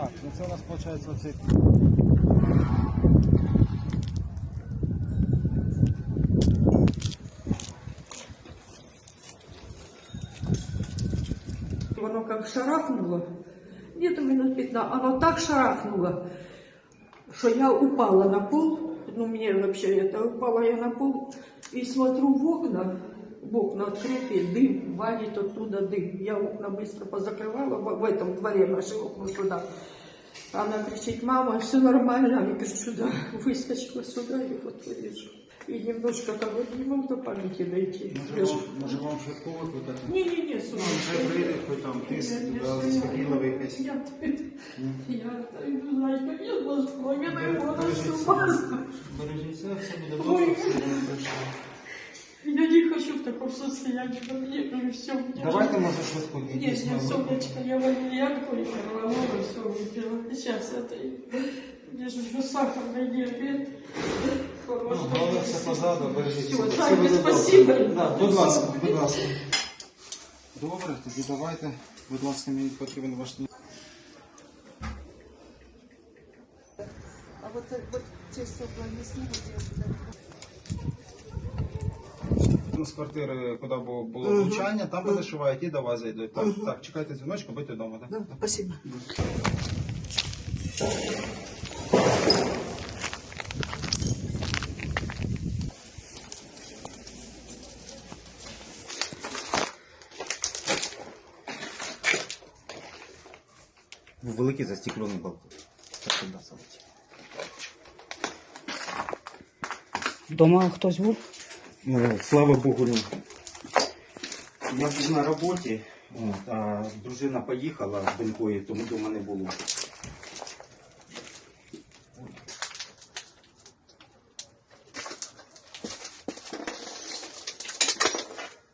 Так, ну це у нас виходить оцей. Воно как шарахнуло, где-то минут 15, оно так шарахнуло, что я упала на пол, ну мне вообще это, упала я на пол и смотрю в окна, окна открытые, дым, валит оттуда дым. Я окна быстро позакрывала, в, в этом дворе наши окна сюда. Она кричит, мама, все нормально. Я кричу, да, выскочила сюда и вот вижу. И немножко того не могу до памяти дойти. Може вам, може вам швидко викликати? Не-не-не, Ну, слушай. вже прийде, хоч там тиск, да, заспокійливий якийсь. Я, я не знаю, как я Москва, я наверное, с ума схожу. Бережіться, все буде Ой. добре, все буде пройшло Я не хочу в таком состоянии, но мне ну, все. Давайте, може, швидко Нет, якісь нет, ми солнечко, я валерьянку и корвалолу все выпила. Сейчас это, мне же уже сахарный диабет. Ну, головне все позаду, бережіть Всё, себе. Саня, Все буде спасибо. добре. Да, будь Всё. ласка, будь ласка. Добре, тоді давайте, будь ласка, мені потрібен ваш А вот, э, вот те стекла не снимут, я сюда. Ну, З квартири, куди було, влучання, там позашивають і до вас зайдуть. Так, так, чекайте дзвіночку, будьте вдома, так? Да, спасибо. Великий застеклений балкон. Так залетів. Дома хтось був? Ну, слава Богу, ні. Я був на роботі, от, а дружина поїхала з донькою, тому дома не було.